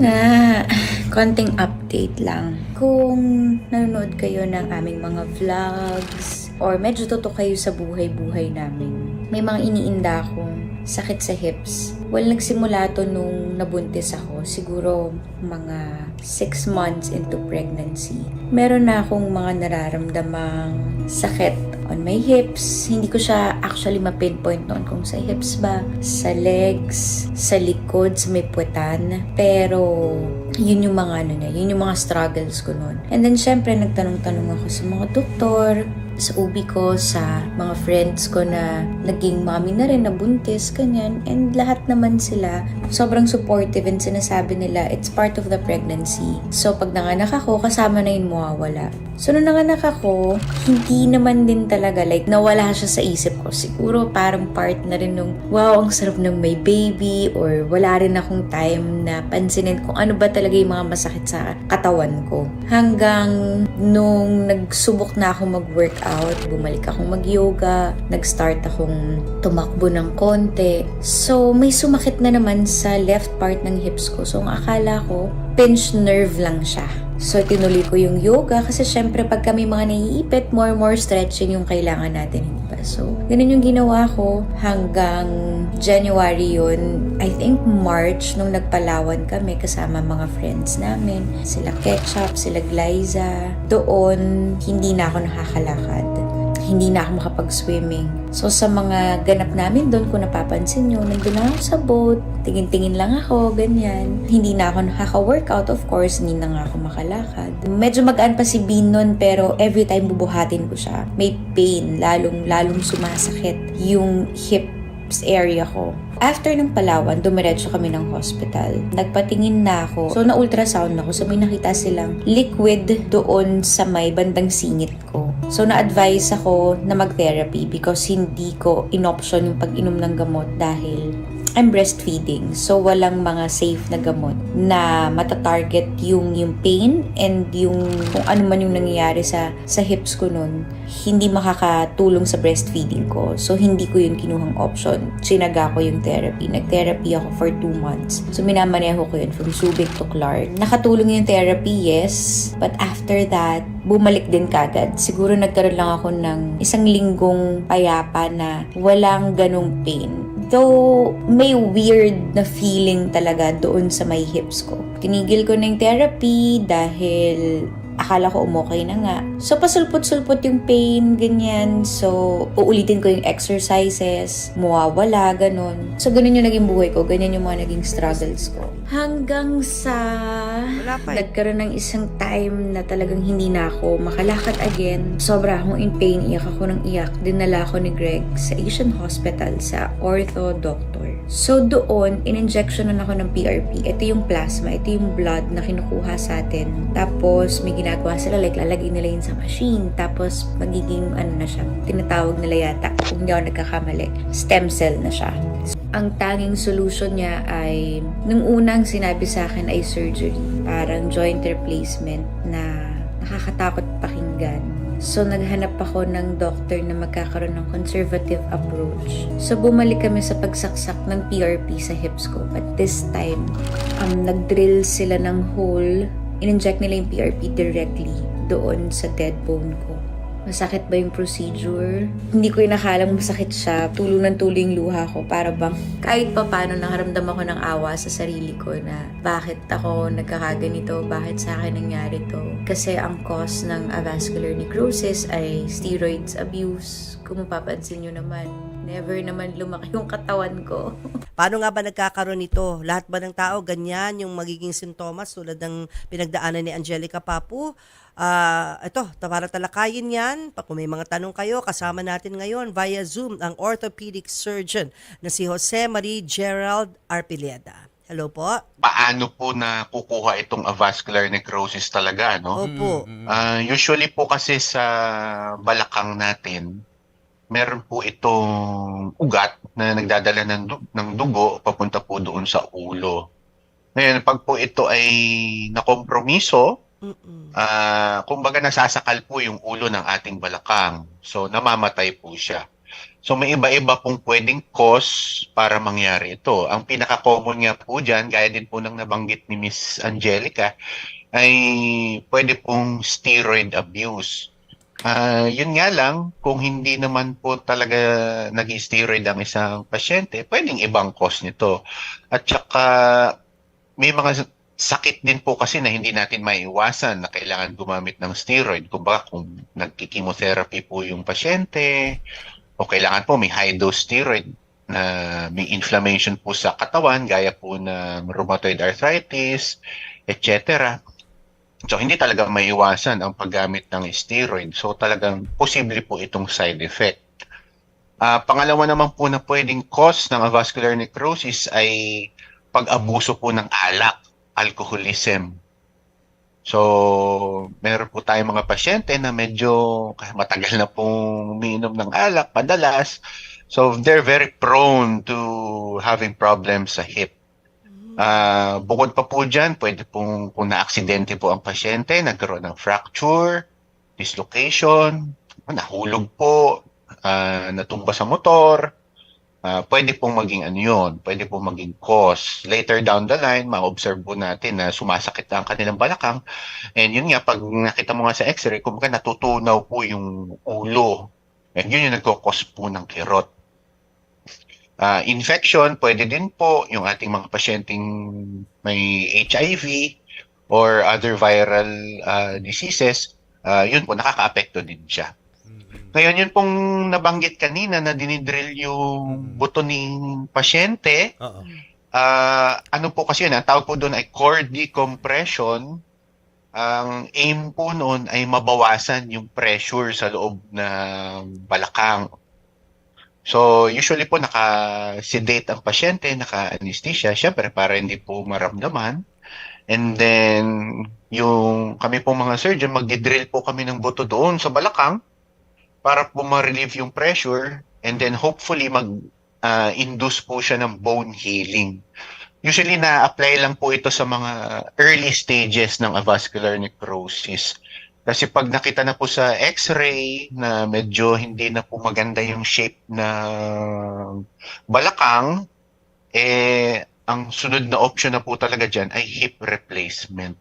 nga, konting update lang. Kung nanonood kayo ng aming mga vlogs or medyo totoo kayo sa buhay-buhay namin, may mga iniinda akong sakit sa hips. Well, nagsimula to nung nabuntis ako. Siguro mga 6 months into pregnancy. Meron na akong mga nararamdamang sakit on my hips. Hindi ko siya actually ma-pinpoint noon kung sa hips ba, sa legs, sa likod, sa may puwetan. Pero yun yung mga ano niya, yun yung mga struggles ko noon. And then syempre nagtanong-tanong ako sa mga doktor, sa ubi ko, sa mga friends ko na naging mommy na rin, nabuntis, ganyan. And lahat naman sila, sobrang supportive and sinasabi nila, it's part of the pregnancy. So, pag nanganak ako, kasama na yun mawawala. So, nung nanganak ako, hindi naman din talaga, like, nawala siya sa isip ko. Siguro, parang part na rin nung, wow, ang sarap ng may baby, or wala rin akong time na pansinin kung ano ba talaga yung mga masakit sa katawan ko. Hanggang nung nagsubok na ako mag-workout, bumalik akong mag-yoga, nag-start akong tumakbo ng konti. So, may sumakit na naman sa left part ng hips ko. So, ang akala ko, pinch nerve lang siya. So, tinuloy ko yung yoga kasi syempre pag kami mga naiipit, more more stretching yung kailangan natin, hindi? So, ganun yung ginawa ko hanggang January yun. I think March nung nagpalawan kami kasama mga friends namin. Sila Ketchup, sila Glyza. Doon, hindi na ako nakakalakad hindi na ako makapag-swimming. So, sa mga ganap namin doon, kung napapansin nyo, nandun lang ako sa boat, tingin-tingin lang ako, ganyan. Hindi na ako nakaka-workout, of course, hindi na nga ako makalakad. Medyo magaan pa si Bean nun, pero every time bubuhatin ko siya, may pain, lalong, lalong sumasakit yung hips area ko. After ng Palawan, dumiretso kami ng hospital. Nagpatingin na ako. So, na-ultrasound ako. So, may nakita silang liquid doon sa may bandang singit ko. So, na-advise ako na mag-therapy because hindi ko in-option yung pag-inom ng gamot dahil I'm breastfeeding. So, walang mga safe na gamot na matatarget yung, yung pain and yung kung ano man yung nangyayari sa, sa hips ko nun, hindi makakatulong sa breastfeeding ko. So, hindi ko yun kinuhang option. Sinaga ko yung therapy. Nag-therapy ako for two months. So, minamaneho ko yun from Subic to Clark. Nakatulong yung therapy, yes. But after that, bumalik din kagad. Siguro nagkaroon lang ako ng isang linggong payapa na walang ganong pain. Though, may weird na feeling talaga doon sa may hips ko. Tinigil ko na yung therapy dahil akala ko umokay na nga. So, pasulpot-sulpot yung pain, ganyan. So, uulitin ko yung exercises, mawawala, ganun. So, ganun yung naging buhay ko. Ganyan yung mga naging struggles ko. Hanggang sa Wala pa eh. nagkaroon ng isang time na talagang hindi na ako makalakad again. Sobra akong in pain, iyak ako ng iyak. Dinala ako ni Greg sa Asian Hospital sa ortho doctor. So doon, in-injection na ako ng PRP. Ito yung plasma, ito yung blood na kinukuha sa atin. Tapos may ginagawa sila, like lalagay nila yun sa machine. Tapos magiging ano na siya, tinatawag nila yata, kung hindi ako nagkakamali, stem cell na siya ang tanging solution niya ay nung unang sinabi sa akin ay surgery. Parang joint replacement na nakakatakot pakinggan. So, naghanap ako ng doctor na magkakaroon ng conservative approach. So, bumalik kami sa pagsaksak ng PRP sa hips ko. But this time, um, nag-drill sila ng hole. In-inject nila yung PRP directly doon sa dead bone ko. Masakit ba yung procedure? Hindi ko inakalang masakit siya. Tulo ng tulo yung luha ko. Para bang kahit pa paano nakaramdam ako ng awa sa sarili ko na bakit ako nagkakaganito, bakit sa akin nangyari to. Kasi ang cause ng avascular necrosis ay steroids abuse. Kung mapapansin nyo naman, never naman lumaki yung katawan ko. Paano nga ba nagkakaroon nito? Lahat ba ng tao ganyan yung magiging sintomas tulad ng pinagdaanan ni Angelica Papu? Ah, ito, para talakayin yan. Pa- Kung may mga tanong kayo, kasama natin ngayon via Zoom ang orthopedic surgeon na si Jose Marie Gerald Arpileda. Hello po. paano po na kukuha itong avascular necrosis talaga, no? Opo. Ah, usually po kasi sa balakang natin, meron po itong ugat na nagdadala ng, du- ng dugo papunta po doon sa ulo. Ngayon, pag po ito ay nakompromiso, Mm-mm. ah kumbaga nasasakal po yung ulo ng ating balakang. So, namamatay po siya. So may iba-iba pong pwedeng cause para mangyari ito. Ang pinaka-common nga po dyan, gaya din po ng nabanggit ni Miss Angelica, ay pwede pong steroid abuse. Ah, yun nga lang, kung hindi naman po talaga nag-steroid ang isang pasyente, pwedeng ibang cause nito. At saka may mga sakit din po kasi na hindi natin maiwasan na kailangan gumamit ng steroid. Kumbaga kung nagki-chemotherapy po yung pasyente, o kailangan po may high dose steroid na may inflammation po sa katawan gaya po ng rheumatoid arthritis, etc. So hindi talaga maiwasan ang paggamit ng steroid. So talagang posible po itong side effect. Ah, pangalawa naman po na pwedeng cause ng avascular necrosis ay pag-abuso po ng alak, alcoholism. So, meron po tayong mga pasyente na medyo matagal na pong umiinom ng alak, padalas. So, they're very prone to having problems sa hip. Ah, bukod pa po dyan, pwede pong kung na-aksidente po ang pasyente, nagkaroon ng fracture, dislocation, nahulog po, ah, natumba sa motor, ah, pwede pong maging ano yun, pwede pong maging cause. Later down the line, ma-observe po natin na sumasakit ang kanilang balakang. And yun nga, pag nakita mo nga sa x-ray, kumbaga natutunaw po yung ulo. And yun yung nagkakos po ng kirot. Ah, infection, pwede din po yung ating mga pasyenteng may HIV or other viral ah, diseases, ah, yun po, nakaka-apekto din siya. Ngayon, yun pong nabanggit kanina na dinidrill yung buto ng pasyente, Oo. Ah, ano po kasi yun, ang tawag po doon ay core decompression. Ang aim po noon ay mabawasan yung pressure sa loob ng balakang. So, usually po naka-sedate ang pasyente, naka-anesthesia, syempre para hindi po maramdaman. And then, yung kami po mga surgeon, magdi-drill po kami ng buto doon sa balakang para po ma-relieve yung pressure and then hopefully mag ah, induce po siya ng bone healing. Usually na-apply lang po ito sa mga early stages ng avascular necrosis. Kasi pag nakita na po sa x-ray na medyo hindi na po maganda yung shape ng balakang, eh, ang sunod na option na po talaga dyan ay hip replacement.